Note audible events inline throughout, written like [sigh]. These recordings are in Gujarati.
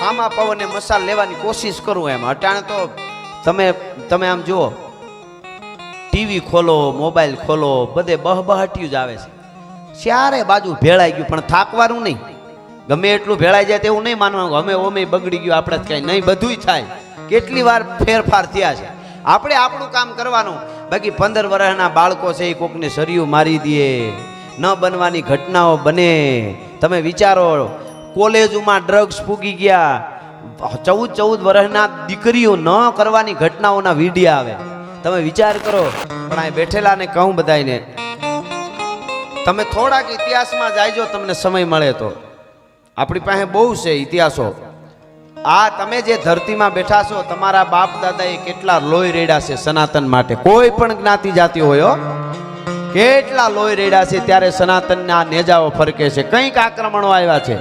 હામા પવને મસાલ લેવાની કોશિશ કરું એમ. અટાણે તો તમે તમે આમ જુઓ ટીવી ખોલો મોબાઈલ ખોલો, બધે બહબહટ્યું જ આવે છે. ચારે બાજુ ભેળાઈ ગયું? પણ થાકવાનું નહીં. ગમે એટલું ભેળાઈ જાય તેવું નહીં માનવાનું. અમે ઓમે બગડી ગયું, આપણે જ કાંઈ નહીં, બધુંય થાય. કેટલી વાર ફેરફાર થયા છે. આપણે આપણું કામ કરવાનું. બાકી પંદર વર્ષના બાળકો છે, એ કોકને સરિયું મારી દે. ન બનવાની ઘટનાઓ બને. તમે વિચારો કોલેજોમાં ડ્રગ્સ ફૂગી ગયા. ચૌદ ચૌદ વર્ષના દીકરીઓ ન કરવાની ઘટનાઓના વિડીયા આવે. તમે વિચાર કરો, પણ આ બેઠેલાને કહું બધાને તમે થોડાક ઇતિહાસમાં જાયજો, તમને સમય મળે તો. આપણી પાસે બહુ છે ઇતિહાસો. આ તમે જે ધરતીમાં બેઠા છો, તમારા બાપ દાદાએ કેટલા લોહી રેડ્યા છે સનાતન માટે? કોઈ પણ જ્ઞાતિ જાતિ હોય કેટલા લોહી રેડ્યા છે ત્યારે સનાતનના નેજાઓ ફરકે છે? કંઈક આક્રમણો આવ્યા છે.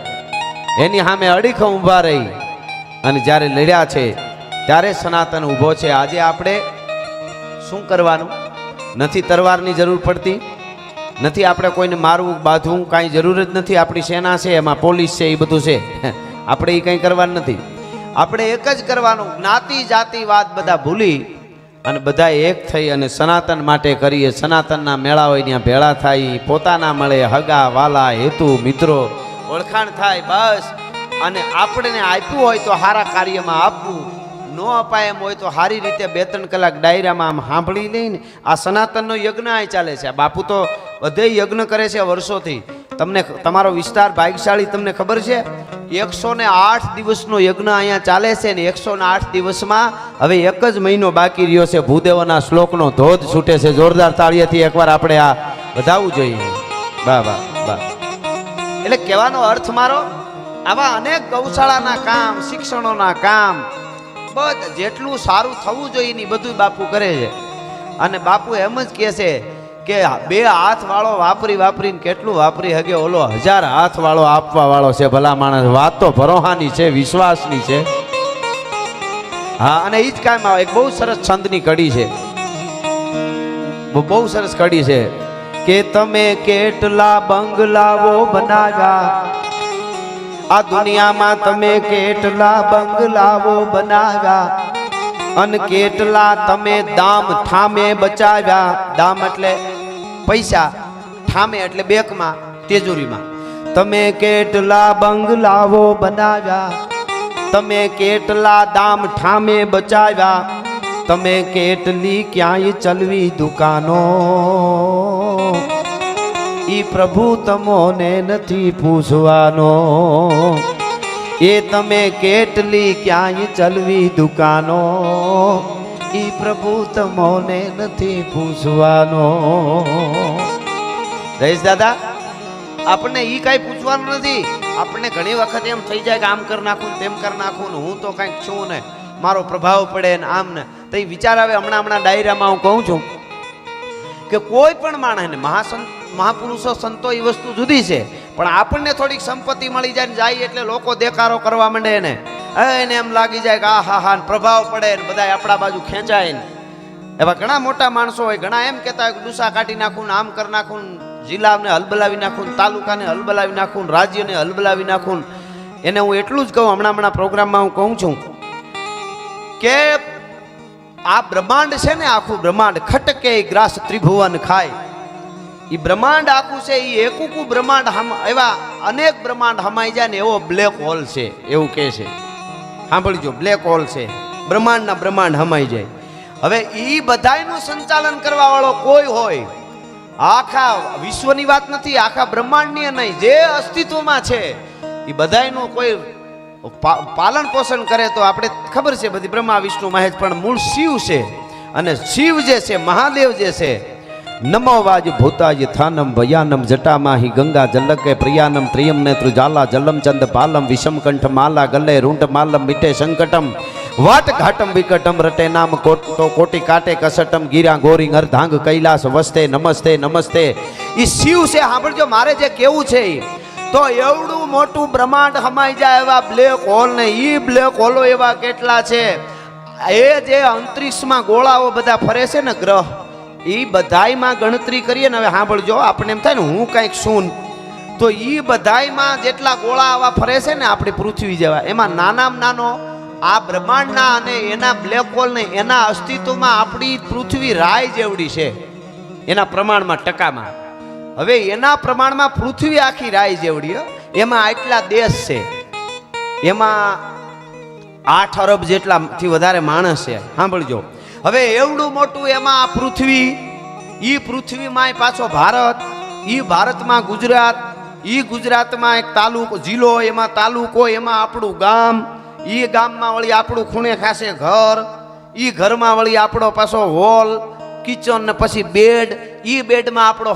એની સામે અડીખમ ઊભા રહી. અને જ્યારે લડ્યા છે, ત્યારે સનાતન ઊભો છે. આજે આપણે શું કરવાનું? નથી તરવારની જરૂર પડતી? નથી આપણે કોઈને મારવું, બાંધવું, કાંઈ જરૂર જ નથી? આપણી સેના છે, એમાં પોલીસ છે, એ બધું છે. [laughs] આપણે એ કંઈ કરવાનું નથી. આપણે એક જ કરવાનું. જ્ઞાતિ જાતિવાદ બધા ભૂલી અને બધા એક થઈ અને સનાતન માટે કરીએ. સનાતનના મેળા હોય ત્યાં ભેળા થાય. પોતાના મળે હગા, વાલા, હેતુ, મિત્રો. ઓળખાણ થાય, બસ. અને આપણને આપ્યું હોય તો સારા કાર્યમાં આપવું. ન અપાય એમ હોય તો સારી રીતે બે ત્રણ કલાક ડાયરામાં આમ સાંભળી લઈને આ સનાતનનો યજ્ઞ આ ચાલે છે. બાપુ તો બધે યજ્ઞ કરે છે વર્ષોથી. તમને તમારો વિસ્તાર ભાગ્યશાળી તમને ખબર છે? એકસો ને આઠ દિવસનો યજ્ઞ અહીંયા ચાલે છે ને એકસો ને આઠ દિવસમાં હવે એક જ મહિનો બાકી રહ્યો છે. ભૂદેવના શ્લોકનો ધોધ છૂટે છે. જોરદાર તાળીએથી એકવાર આપણે આ વધાવવું જોઈએ. બા બા એટલે કહેવાનો અર્થ મારો, આવા અનેક ગૌશાળાના કામ, શિક્ષણોના કામ, બધ જેટલું સારું થવું જોઈએ ને બધું બાપુ કરે છે. અને બાપુ એમ જ કહે છે કે બે હાથ વાળો વાપરી વાપરીને કેટલું વાપરી હગે? ઓલો હજાર હાથ વાળો આપવા વાળો છે ભલા માણસ. વાત તો ભરોહાની છે, વિશ્વાસની છે. હા, અને એ જ કામ આવે. એક બહુ સરસ છંદની કડી છે. બહુ સરસ કડી છે. કે તમે કેટલા બંગલાઓ બનાવ્યા? આ દુનિયામાં તમે કેટલા બંગલાઓ બનાવ્યા? અને કેટલા તમે દામ થામે બચાવ્યા? દામ એટલે પૈસા થામે એટલે બેંકમાં, તેજુરીમાં. તમે કેટલા બંગલાઓ બનાવ્યા? તમે કેટલા દામ ઠામે બચાવ્યા? તમે કેટલી ક્યાંય ચલવી દુકાનો? ઈ પ્રભુ તમોને નથી પૂછવાનો. એ તમે કેટલી ક્યાંય ચલવી દુકાનો? ઈ પ્રભુ તમોને નથી પૂછવાનો. જયેશ દાદા, આપણને ઈ કાંઈ પૂછવાનું નથી. આપણને ઘણી વખત એમ થઈ જાય કે આમ કરી નાખું તેમ કરી નાખું ને હું તો કાંઈક છું ને, મારો પ્રભાવ પડે ને આમ ને. તો એ વિચાર આવે, હમણાં હમણાં ડાયરામાં હું કહું છું કે કોઈ પણ માણસને, મહાસંત મહાપુરુષો સંતો એ વસ્તુ જુદી છે. પણ આપણને થોડીક સંપત્તિ મળી જાય ને જાય એટલે લોકો દેખારો કરવા માંડે એને એને એમ લાગી જાય કે આ હા હા પ્રભાવ પડે ને બધા આપણા બાજુ ખેંચાય ને. એવા ઘણા મોટા માણસો હોય, ઘણા એમ કહેતા હોય કે ડુસા કાઢી નાખું આમ કરી નાખું જિલ્લાને હલબલાવી નાખું તાલુકાને હલબલાવી નાખું રાજ્યને હલબલાવી નાખું એને હું એટલું જ કહું, હમણાં હમણાં પ્રોગ્રામમાં હું કહું છું કે આ બ્રહ્માંડ છે ને, આખું બ્રહ્માંડ ખટકે ગ્રાસ ત્રિભુવન ખાય. એ બ્રહ્માંડ આખું છે એ એકુકું બ્રહ્માંડ હમ, એવા અનેક બ્રહ્માંડ હમાઈ જાય ને એવો બ્લેક હોલ છે, એવું કહે છે. સાંભળજો, બ્લેક હોલ છે. બ્રહ્માંડના બ્રહ્માંડ હમાઈ જાય. હવે એ બધાયનું સંચાલન કરવા વાળો કોઈ હોય, આખા વિશ્વની વાત નથી, આખા બ્રહ્માંડની નહીં, જે અસ્તિત્વમાં છે એ બધાયનું કોઈ પાલન પોષણ કરે તો આપણે ખબર છે બધી બ્રહ્મા, વિષ્ણુ, મહેશ, પણ મૂળ શિવ છે. અને શિવ જે છે, મહાદેવ જે છે નમો વાજ ભૂતાજ થાનમ ભયાનમ જટામાહી ગંગા જલકે પ્રિયાનમ ત્રિયમ નેત્રુ જાલા જલમ પાલમ વિષમ કંઠ માલા ગલે રૂંઢ માલમ મીટે સંકટમ વાટ ઘાટમ વિકટમ રટે નામ કોટ કોટી કાટે કસટમ ગીરા ગોરી અર્ધાંગ કૈલાસ વસ્તે નમસ્તે નમસ્તે. એ શિવ છે, સાંભળજો, મારે જે કેવું છે તો એવડું મોટું બ્રહ્માંડ હમાઈ જાય એવા બ્લેક હોલ ને ઈ બ્લેક હોલો એવા કેટલા છે. એ જે અંતરિક્ષમાં ગોળાઓ બધા ફરે છે ને ગ્રહ. એ બધાયમાં ગણતરી કરીએ ને હવે સાંભળજો આપણે એમ થાય ને હું કાંઈક શું તો એ બધાયમાં જેટલા ગોળા આવા ફરે છે ને આપણી પૃથ્વી જેવા, એમાં નાનામાં નાનો, આ બ્રહ્માંડના અને એના બ્લેક હોલને એના અસ્તિત્વમાં આપણી પૃથ્વી રાય જેવડી છે, એના પ્રમાણમાં ટકામાં. હવે એના પ્રમાણમાં પૃથ્વી આખી રાય જેવડી એમાં આટલા દેશ છે. એમાં આઠ અરબ જેટલાથી વધારે માણસ છે. સાંભળજો. હવે એવડું મોટું એમાં આ પૃથ્વી, ઈ પૃથ્વીમાં પાછો ભારત, ઈ ભારતમાં ગુજરાત, ઈ ગુજરાતમાં એક તાલુકો, જિલ્લો એમાં તાલુકો એમાં આપણું ગામ, ઈ ગામમાં વળી આપણું ખૂણે ખાસે ઘર, ઈ ઘરમાં વળી આપણો પાછો હોલ, કિચન ને પછી બેડ, ઈ બેડમાં આપણો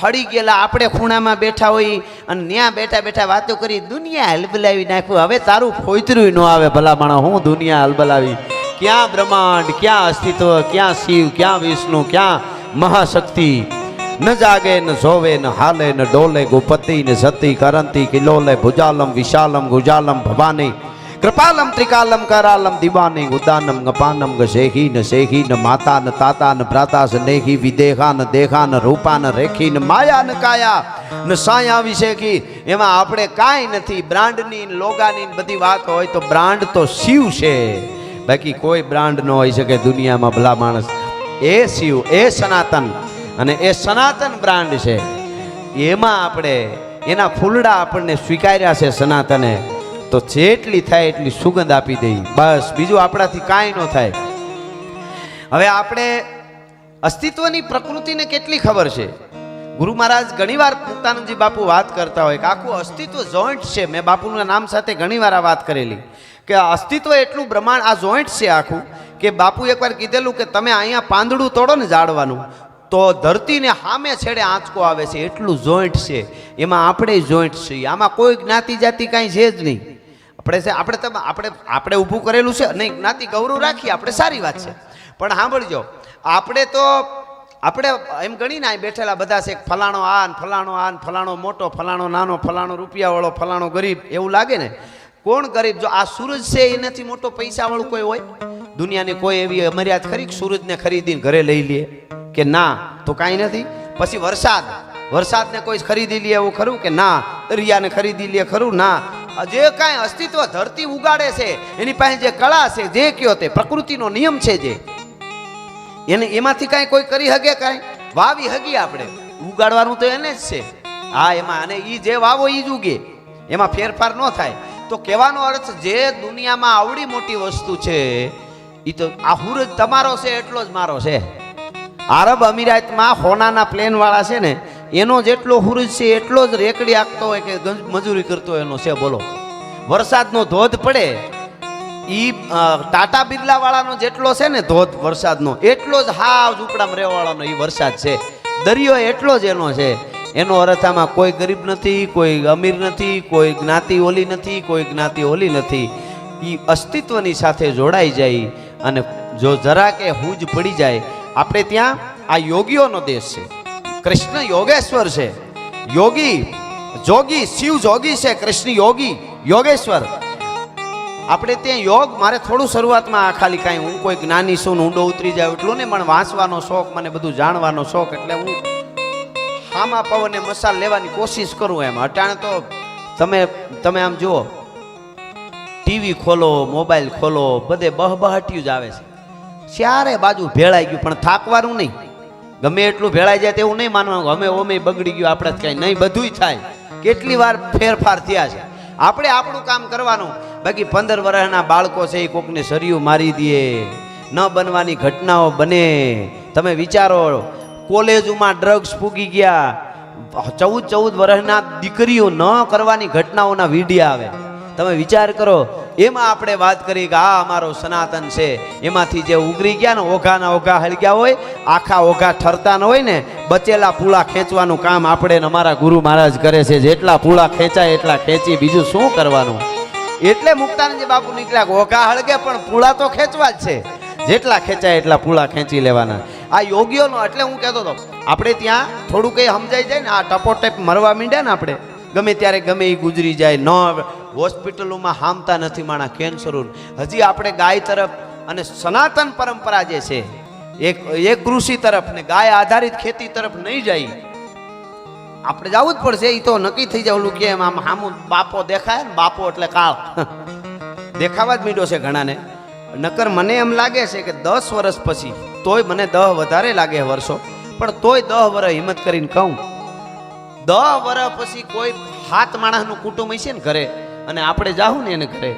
હળી ગયેલા આપણે ખૂણામાં બેઠા હોય, અને ત્યાં બેઠા બેઠા વાતો કરી, દુનિયા હલબલાવી નાખ્યું હવે તારું ફોતરું ન આવે ભલા માણસ, હું દુનિયા હલબલાવી. ક્યાં બ્રહ્માંડ, ક્યાં અસ્તિત્વ, ક્યાં શિવ, ક્યાં વિષ્ણુ, ક્યાં મહાશક્તિ? ન જાગે, ન જોવે, ન હાલે, ન ડોલે, ગુપતિ, ન સતી, કરંતી, કિલોલે, ભુજાલમ, વિશાલમ, ગુજાલમ, ભવાની. કૃપાલમ, ત્રિકાલમ, કરાલમ, દિવાની ઉદાનમ ગપાનમ, ગશેહી, ન શેહી, ન માતા, ન તાતા, ન ભ્રાતા સ્નેહી, વિદેહા, ન દેહા, ન રૂપા, ન રેખી, ન માયા, ન કાયા, ન સાયા વિશેખી એમાં આપણે કાંઈ નથી. બ્રાન્ડની લોગાની બધી વાત હોય તો બ્રાન્ડ તો શિવ છે. બાકી કોઈ બ્રાન્ડ ન હોઈ શકે દુનિયામાં ભલા માણસ. એ શિવ, એ સનાતન અને એ સનાતન બ્રાન્ડ છે. એમાં આપણે, એના ફૂલડા આપણને સ્વીકાર્યા છે સનાતને. તો જેટલી થાય એટલી સુગંધ આપી દઈ. બસ, બીજું આપણાથી કાંઈ ન થાય. હવે આપણે અસ્તિત્વની પ્રકૃતિને કેટલી ખબર છે? ગુરુ મહારાજ ઘણીવાર મુક્તાનંદજી બાપુ વાત કરતા હોય કે આખું અસ્તિત્વ જોઈન્ટ છે. મેં બાપુના નામ સાથે ઘણીવાર આ વાત કરેલી. કે આ અસ્તિત્વ એટલું બ્રહ્માંડ, આ જોઈન્ટ છે આખું, કે બાપુ એકવાર કીધેલું કે તમે અહીંયા પાંદડું તોડો ને ઝાડવાનું, તો ધરતીને સામે છેડે આંચકો આવે છે, એટલું જોઈન્ટ છે. એમાં આપણે જોઈન્ટ છીએ. આમાં કોઈ જ્ઞાતિ જાતિ કાંઈ છે જ નહીં. આપણે છે, આપણે તમે આપણે આપણે ઊભું કરેલું છે. નહીં, જ્ઞાતિ ગૌરવ રાખીએ, આપણે સારી વાત છે. પણ સાંભળજો, આપણે તો, આપણે એમ ગણીને અહીં બેઠેલા બધા છે ફલાણો આ ને ફલાણો આ ને ફલાણો મોટો, ફલાણો નાનો, ફલાણો રૂપિયાવાળો, ફલાણો ગરીબ, એવું લાગે ને? કોણ ગરીબ? જો આ સૂરજ છે એનાથી મોટો પૈસાવાળું કોઈ હોય? દુનિયાની કોઈ એવી મર્યાદ ખરી સૂરજને ખરીદીને ઘરે લઈ લે? કે ના, તો કાંઈ નથી. પછી વરસાદ. વરસાદને કોઈ ખરીદી લે એવું ખરું કે ના? દરિયાને ખરીદી લે ખરું? ના. જે કાંઈ અસ્તિત્વ ધરતી ઉગાડે છે, એની પાસે જે કળા છે, જે કયો તે, પ્રકૃતિનો નિયમ છે જે. એને એમાંથી કાંઈ કોઈ કરી હગે કાંઈ? વાવી હગી આપણે. ઉગાડવાનું તો એને જ છે. હા, એમાં અને એ જે વાવો એ જ ઉગે. એમાં ફેરફાર ન થાય. તો કહેવાનો અર્થ જે દુનિયામાં આવડી મોટી વસ્તુ છે એ તો આ હુરજ તમારો છે, એટલો જ મારો છે. આરબ અમીરાતમાં હોનાના પ્લેન વાળા છે ને, એનો જેટલો હુરજ છે, એટલો જ રેકડી આપતો હોય કે મજૂરી કરતો હોય એનો છે, બોલો. વરસાદનો ધોધ પડે એ ટાટા બિરલા વાળાનો જેટલો છે ને ધોધ વરસાદનો, એટલો જ હાવ ઝૂંપડામાં રહેવાળાનો એ વરસાદ છે. દરિયો એટલો જ એનો છે. એનો અર્થ આમાં કોઈ ગરીબ નથી, કોઈ અમીર નથી, કોઈ જ્ઞાતિ ઓલી નથી, કોઈ જ્ઞાતિ ઓલી નથી. એ અસ્તિત્વની સાથે જોડાઈ જાય અને જો જરા કે હુંજ પડી જાય, આપણે ત્યાં આ યોગીઓનો દેશ છે. કૃષ્ણ યોગેશ્વર છે. યોગી, જોગી, શિવ જોગી છે, કૃષ્ણ યોગી, યોગેશ્વર. આપણે ત્યાં યોગ, મારે થોડું શરૂઆતમાં આ ખાલી કાંઈ, હું કોઈ જ્ઞાની છું ઊંડો ઉતરી જાય એટલું નહીં, પણ વાંચવાનો શોખ, મને બધું જાણવાનો શોખ, એટલે હું હામા પવને મસાલ લેવાની કોશિશ કરું એમ. અટાણે તો તમે તમે આમ જુઓ, ટીવી ખોલો, મોબાઈલ ખોલો, બધે બહબહટ્યું જ આવે છે. ચારે બાજુ ભેળાઈ ગયું? પણ થાકવાનું નહીં. ગમે એટલું ભેળાઈ જાય તેવું નહીં માનવાનું. અમે ઓમે બગડી ગયું, આપણે કાંઈ નહીં, બધુંય થાય. કેટલી વાર ફેરફાર થયા છે. આપણે આપણું કામ કરવાનું. બાકી પંદર વર્ષના બાળકો છે, એ કોકને સરિયું મારી દે. ન બનવાની ઘટનાઓ બને. તમે વિચારો કોલેજોમાં ડ્રગ્સ ફૂગી ગયા. ચૌદ ચૌદ વર્ષના દીકરીઓ ન કરવાની ઘટનાઓના વિડીયા આવે. તમે વિચાર કરો, એમાં આપણે વાત કરી કે આ અમારો સનાતન છે. એમાંથી જે ઉગરી ગયા ને, ઓઘાના ઓઘા હળગ્યા હોય, આખા ઓઘા ઠરતા ન હોય ને, બચેલા પૂળા ખેંચવાનું કામ આપણે ને અમારા ગુરુ મહારાજ કરે છે. જેટલા પૂળા ખેંચાય, એટલા ખેંચી. બીજું શું કરવાનું? એટલે મુક્તાનંદજી બાપુ નીકળ્યા ઓઘા હળગે, પણ પૂળા તો ખેંચવા જ છે. જેટલા ખેંચાય, એટલા પૂળા ખેંચી લેવાના. આ યોગીઓનો એટલે હું કહેતો હતો, આપણે ત્યાં થોડું કંઈ સમજાઈ જાય ને, આ ટપોટેપ મરવા માંડ્યા ને આપણે, ગમે ત્યારે ગમે એ ગુજરી જાય, ન હોસ્પિટલોમાં હામતા નથી માણા કેન્સરો હજી આપણે ગાય તરફ અને સનાતન પરંપરા જે છે, એક એક કૃષિ તરફ ને ગાય આધારિત ખેતી તરફ નહીં જાય, આપણે જવું જ પડશે એ તો નક્કી થઈ જાય, ઓલું કે એમ આમ હામું બાપો દેખાય ને, બાપો એટલે કાળ. [laughs] દેખાવા જ મીડો છે ઘણાને. નકર મને એમ લાગે છે કે દસ વર્ષ પછી તોય મને દહ વધારે લાગે વર્ષો. પણ તોય દહ વર્ષ હિંમત કરીને કહું, દહ વર્ષ પછી કોઈ હાથ માણસનું કુટુંબ હશે ને ઘરે, અને આપણે જાહું ને એને ઘરે,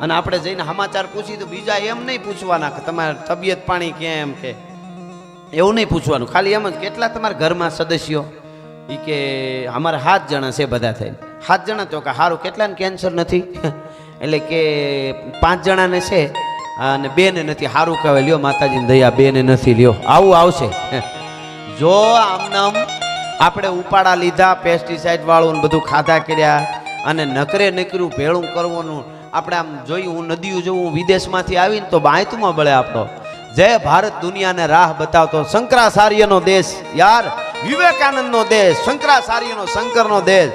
અને આપણે જઈને સમાચાર પૂછી તો બીજા એમ નહીં પૂછવાના કે તમારી તબિયત પાણી કેમ કે. એવું નહીં પૂછવાનું. ખાલી એમ જ કેટલા તમારા ઘરમાં સદસ્યો? એ કે અમારે સાત જણા છે બધા થઈને. સાત જણા તો કે સારું કેટલાને કેન્સર નથી? [laughs] એટલે કે પાંચ જણાને છે. અને બેને નથી સારું કહેવાય, લ્યો માતાજીની દયા, બેને નથી, લ્યો. આવું આવશે. જો આમનામ આપણે ઉપાડા લીધા પેસ્ટિસાઇડ વાળું બધું ખાધા કર્યા, અને નકરે નકરું ભેળું કરવાનું, આપણે આમ જોયું, હું નદીઓ જોઉં, હું વિદેશમાંથી આવીને તો બાયતુમાં બળે આપણો. જય ભારત દુનિયાને રાહ બતાવતો, શંકરાચાર્યનો દેશ, યાર, વિવેકાનંદનો દેશ, શંકરાચાર્યનો શંકરનો દેશ.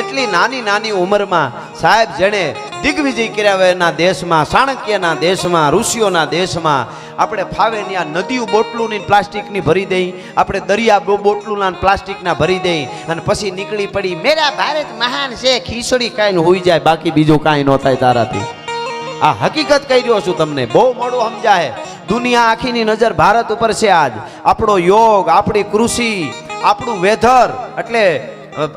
એટલી નાની નાની ઉંમરમાં સાહેબ જેણે દિગ્વિજય કર્યા એના દેશમાં ચાણક્યના દેશમાં, ઋષિઓના દેશમાં આપણે ફાવે ત્યાં નદીઓ બોટલુંની પ્લાસ્ટિકની ભરી દઈ, આપણે દરિયા બોટલુંના પ્લાસ્ટિકના ભરી દઈ અને પછી નીકળી પડી. મેરા ભારત મહાન છે, ખીચડી કાંઈ હોઈ જાય, બાકી બીજું કાંઈ ન થાય તારાથી. આ હકીકત કહી રહ્યો છું તમને. બહુ મોડું સમજાય. દુનિયા આખીની નજર ભારત ઉપર છે આજ. આપણો યોગ, આપણી કૃષિ, આપણું વેધર, એટલે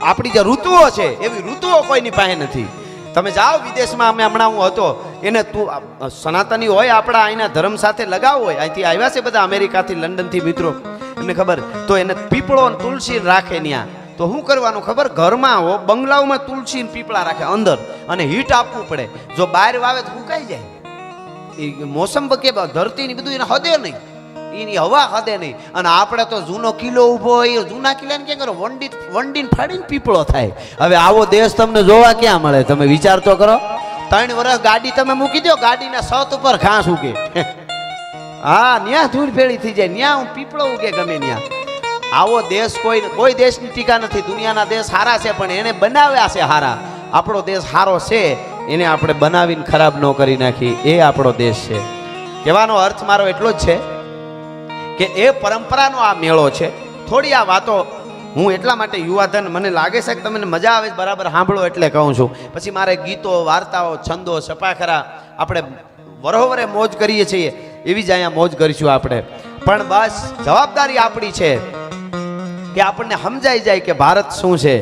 આપણી જે ઋતુઓ છે, એવી ઋતુઓ કોઈની પાસે નથી. તમે જાઓ વિદેશમાં, અમે હમણાં હું હતો, એને તું સનાતની હોય આપણા અહીંના ધર્મ સાથે લગાવ હોય, અહીંથી આવ્યા છે બધા અમેરિકાથી, લંડનથી મિત્રો. એમને ખબર, તો એને પીપળો અને તુલસી રાખે ત્યાં તો શું કરવાનું ખબર, ઘરમાં હો, બંગલાઓમાં તુલસી ને પીપળા રાખે, અંદર. અને હીટ આપવું પડે. જો બહાર વાવે તો સુકાઈ જાય. એ મોસમ કે ધરતી ને બધું એને હદે નહીં. એની હવા હદે નહીં. અને આપણે તો જૂનો કિલ્લો ઊભો હોય જૂના કિલ્લાને ક્યાં કરો? વંડી વંડીને ફાડીને પીપળો થાય. હવે આવો દેશ તમને જોવા ક્યાં મળે? તમે વિચાર તો કરો. ત્રણ વર્ષ ગાડી તમે મૂકી દો ગાડીના સત ઉપર ઘાસ ઉગે. [laughs] હા, ન્યા ધૂળ ભેળી થઈ જાય. ન્યા હું પીપળો ઉગે ગમે ન્યા. આવો દેશ કોઈ કોઈ દેશની ટીકા નથી. દુનિયાના દેશ સારા છે, પણ એને બનાવ્યા છે સારા આપણો દેશ સારો છે, એને આપણે બનાવીને ખરાબ ન કરી નાખી. એ આપણો દેશ છે. કહેવાનો અર્થ મારો એટલો જ છે. કે એ પરંપરાનો આ મેળો છે. થોડી આ વાતો હું એટલા માટે યુવાધન, મને લાગે છે કે તમને મજા આવે બરાબર સાંભળો એટલે કહું છું. પછી મારે ગીતો, વાર્તાઓ, છંદો, સપાખરા આપણે વરોવરે મોજ કરીએ છીએ, એવી જ અહીંયા મોજ કરીશું આપણે. પણ બસ જવાબદારી આપણી છે કે આપણને સમજાઈ જાય કે ભારત શું છે,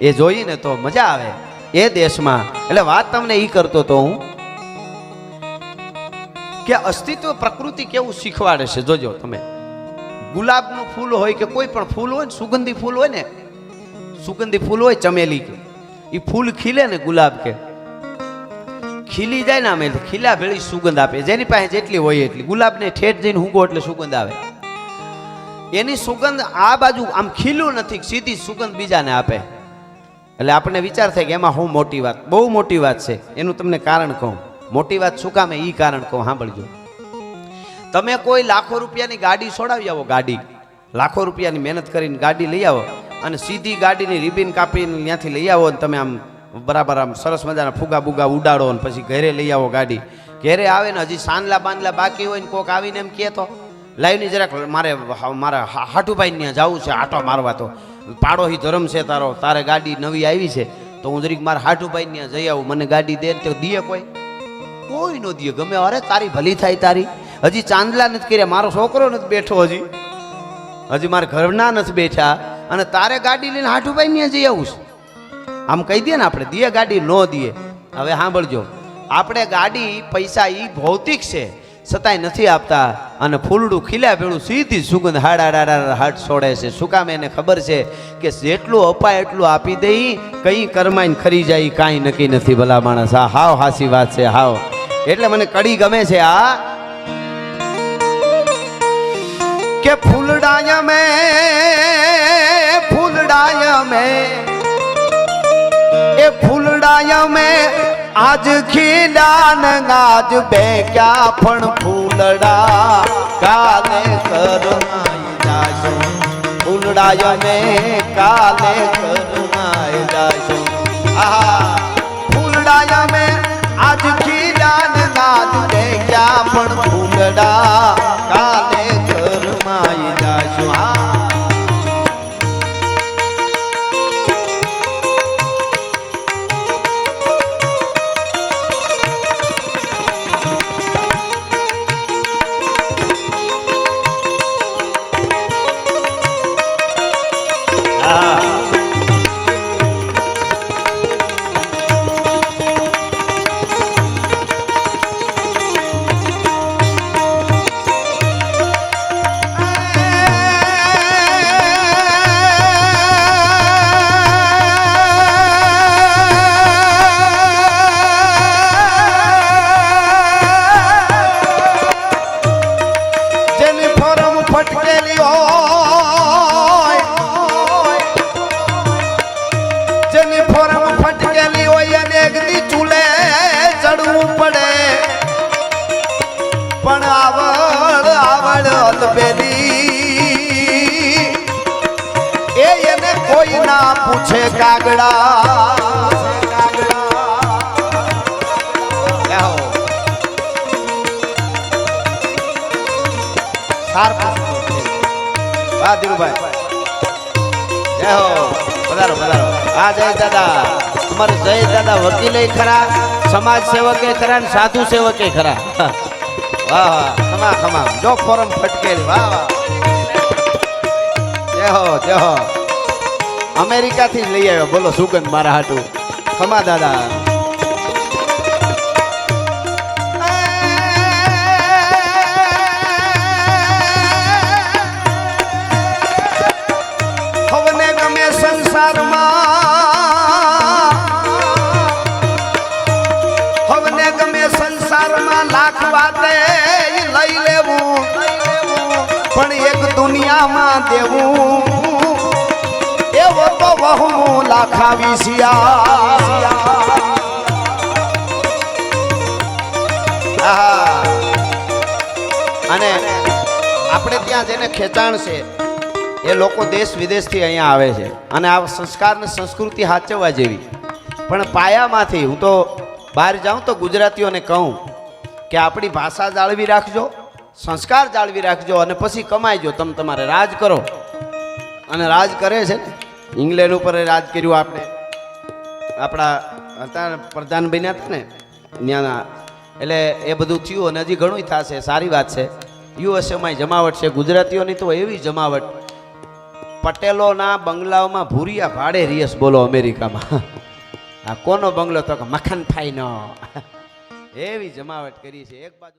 એ જોઈને તો મજા આવે. એ દેશમાં, એટલે વાત તમને એ કરતો તો હું, કે અસ્તિત્વ પ્રકૃતિ કેવું શીખવાડે છે, જોજો તમે. ગુલાબનું ફૂલ હોય કે કોઈ પણ ફૂલ હોય ને, સુગંધી ફૂલ હોય ને, સુગંધી ફૂલ હોય ચમેલી કે એ ફૂલ ખીલે ને ગુલાબ કે. ખીલી જાય ને આમ ખીલા ભેળી સુગંધ આપે. જેની પાસે જેટલી હોય એટલી. ગુલાબને ઠેઠ જઈને હુંગો એટલે સુગંધ આવે. એની સુગંધ આ બાજુ આમ ખીલું નથી, સીધી સુગંધ બીજાને આપે. એટલે આપણને વિચાર થાય કે એમાં હું મોટી વાત, બહુ મોટી વાત છે. એનું તમને કારણ કહું. મોટી વાત શું કામે એ કારણ કહું, સાંભળજો. તમે કોઈ લાખો રૂપિયાની ગાડી છોડાવી આવો ગાડી. લાખો રૂપિયાની મહેનત કરીને ગાડી લઈ આવો અને સીધી ગાડીની રિબિન કાપીને ત્યાંથી લઈ આવો ને તમે આમ બરાબર આમ સરસ મજાના ફુગા બુગા ઉડાડો ને પછી ઘરે લઈ આવો ગાડી. ઘરે આવે ને હજી સાંદલા બાંદલા બાકી હોય ને કોક આવીને એમ કહે તો લાવીને જરાક મારે મારા હાટુભાઈ ત્યાં જવું છે આટો મારવા તો. પાડોશી ધર્મ છે તારો, તારે ગાડી નવી આવી છે. તો હું જરીક મારા હાટુભાઈ ત્યાં જઈ આવું. મને ગાડી દે તો દીએ કોઈ. કોઈ નો દીએ ગમે અરે તારી ભલી થાય તારી. હજી ચાંદલા નથી કર્યા, મારો છોકરો નથી બેઠો હજી. હજી મારા ઘરના નથી બેઠા. અને તારે ગાડી લઈને હાઠુભાઈ ને જઈ આવું આમ કહી દે ને આપણે, દીએ ગાડી ન દઈએ હવે સાંભળજો. આપણે ગાડી, પૈસા એ ભૌતિક છે, છતાંય નથી આપતા. અને ફૂલડું ખીલ્યા ભેળું સીધી સુગંધ હાડા હાટ છોડે છે. શું કામ એને ખબર છે કે જેટલું અપાય એટલું આપી દઈ, કઈ કરમાઈને ખરી જાય, કાંઈ નક્કી નથી ભલા માણસ. આ હાવ હાસી વાત છે, હાવ. એટલે મને કડી ગમે છે, આ કે ફૂલડાય મેં ફૂલડાય મેં. એ ફૂલડાય મેં, આજ ખીલા ને આજ બે ક્યાં પણ ફૂલડા. કાલે કરુણાઈ જાશો. ફૂલડાય મેં, કાલે કરુણાઈ જાશો. આહા. ફૂલડાય મેં, આજ ખીલા ને આજ બે ક્યાં પણ ફૂલડા. સંત બેરી એ એને કોઈ ના પૂછે કાગડા. વાહ ધીરુભાઈ. જય હો. પધારો જય દાદા. અમારે જય દાદા વકીલે ખરા, સમાજ સેવકે ખરા ને સાધુ સેવકે ખરા. વાહ વાહ, ખમા ખમા. જો ફોરમ ફટકેલ વાહ વાહ. જય હો જય હો. અમેરિકાથી જ લઈ આવ્યો. બોલો, સુગંધ મારા હાટું. ખમા, દાદા. દેવું એવો તો બહુ લાખા શિયા અને આપણે ત્યાં જેને ખેંચાણ છે. એ લોકો દેશ વિદેશથી અહીંયા આવે છે. અને આ સંસ્કાર ને સંસ્કૃતિ સાચવવા જેવી. પણ પાયામાંથી હું તો બહાર જાઉં તો ગુજરાતીઓને કહું કે આપણી ભાષા જાળવી રાખજો. સંસ્કાર જાળવી રાખજો અને પછી કમાઈજો. તમે તમારે રાજ કરો. અને રાજ કરે છે ને? ઇંગ્લેન્ડ ઉપર રાજ કર્યું આપણે. આપણા અત્યારે પ્રધાન બન્યા હતા ને? ત્યાંના. એટલે એ બધું થયું અને હજી ઘણું થશે. સારી વાત છે. યુએસએમાં જમાવટ છે. ગુજરાતીઓની તો એવી જમાવટ. પટેલોના બંગલાઓમાં ભૂરિયા ભાડે રિયસ બોલો અમેરિકામાં. [laughs] આ કોનો બંગલો તો કે મખન ફાઈનો [laughs] એવી જમાવટ કરી છે. એક બાજુ